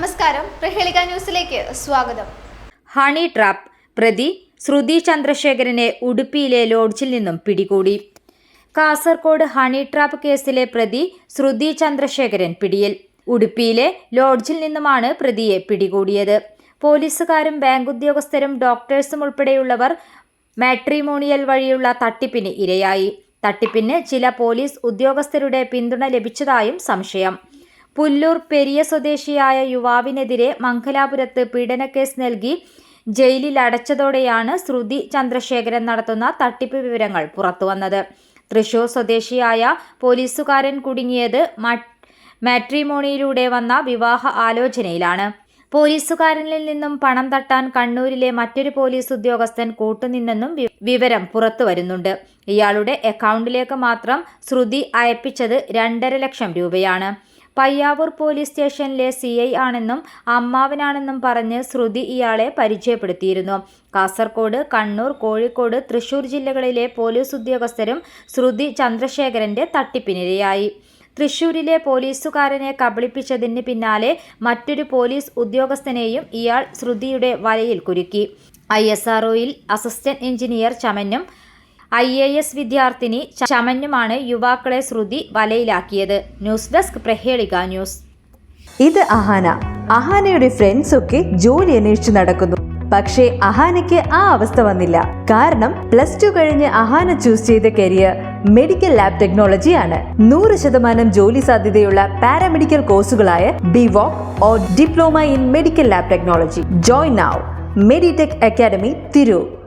നമസ്കാരം. പ്രഹേളിക ന്യൂസിലേക്ക് സ്വാഗതം. ഹണി ട്രാപ്പ് പ്രതി ശ്രുതി ചന്ദ്രശേഖരനെ ഉടുപ്പിയിലെ ലോഡ്ജിൽ നിന്നും പിടികൂടി. കാസർകോട് ഹണി ട്രാപ്പ് കേസിലെ പ്രതി ശ്രുതി ചന്ദ്രശേഖരൻ പിടിയിൽ. ഉടുപ്പിയിലെ ലോഡ്ജിൽ നിന്നുമാണ് പ്രതിയെ പിടികൂടിയത്. പോലീസുകാരും ബാങ്ക് ഉദ്യോഗസ്ഥരും ഡോക്ടേഴ്സും ഉൾപ്പെടെയുള്ളവർ മാട്രിമോണിയൽ വഴിയുള്ള തട്ടിപ്പിന് ഇരയായി. തട്ടിപ്പിന് ചില പോലീസ് ഉദ്യോഗസ്ഥരുടെ പിന്തുണ ലഭിച്ചതായും സംശയം. പുല്ലൂർ പെരിയ സ്വദേശിയായ യുവാവിനെതിരെ മംഗലാപുരത്ത് പീഡനക്കേസ് നൽകി ജയിലിൽ അടച്ചതോടെയാണ് ശ്രുതി ചന്ദ്രശേഖരൻ നടത്തുന്ന തട്ടിപ്പ് വിവരങ്ങൾ പുറത്തുവന്നത് തൃശൂർ സ്വദേശിയായ പോലീസുകാരൻ കുടുങ്ങിയത് മാട്രിമോണിയിലൂടെ വന്ന വിവാഹ ആലോചനയിലാണ്. പോലീസുകാരനിൽ നിന്നും പണം തട്ടാൻ കണ്ണൂരിലെ മറ്റൊരു പോലീസ് ഉദ്യോഗസ്ഥൻ കൂട്ടുനിന്നെന്നും വിവരം പുറത്തു വരുന്നുണ്ട്. ഇയാളുടെ അക്കൗണ്ടിലേക്ക് മാത്രം ശ്രുതി അയപ്പിച്ചത് രണ്ടര ലക്ഷം രൂപയാണ്. പയ്യാവൂർ പോലീസ് സ്റ്റേഷനിലെ സി ഐ ആണെന്നും അമ്മാവനാണെന്നും പറഞ്ഞ് ശ്രുതി ഇയാളെ പരിചയപ്പെടുത്തിയിരുന്നു. കാസർകോട് കണ്ണൂർ കോഴിക്കോട് തൃശൂർ ജില്ലകളിലെ പോലീസ് ഉദ്യോഗസ്ഥരും ശ്രുതി ചന്ദ്രശേഖരന്റെ തട്ടിപ്പിനിരയായി. തൃശൂരിലെ പോലീസുകാരനെ കബളിപ്പിച്ചതിന് പിന്നാലെ മറ്റൊരു പോലീസ് ഉദ്യോഗസ്ഥനെയും ഇയാൾ ശ്രുതിയുടെ വലയിൽ കുരുക്കി. ഐ എസ് ആർഒയിൽ അസിസ്റ്റന്റ് എഞ്ചിനീയർ ചമനും ഐ എ എസ് വിദ്യാർത്ഥിനി ചമഞ്ഞുമാണ് യുവാക്കളെ ശ്രുതി വലയിലാക്കിയത്. News desk Prahelika news. ഇത് അഹാന. അഹാനയുടെ ഫ്രണ്ട്സ് ഒക്കെ ജോലി അന്വേഷിച്ചു നടക്കുന്നു. പക്ഷേ അഹാനയ്ക്ക് ആ അവസ്ഥ വന്നില്ല. കാരണം പ്ലസ് ടു കഴിഞ്ഞ് അഹാന ചൂസ് ചെയ്ത കരിയർ മെഡിക്കൽ ലാബ് ടെക്നോളജി ആണ്. നൂറ് ശതമാനം ജോലി സാധ്യതയുള്ള paramedical കോഴ്സുകളായ BVoc or diploma in medical lab technology join now Meditech academy Tirur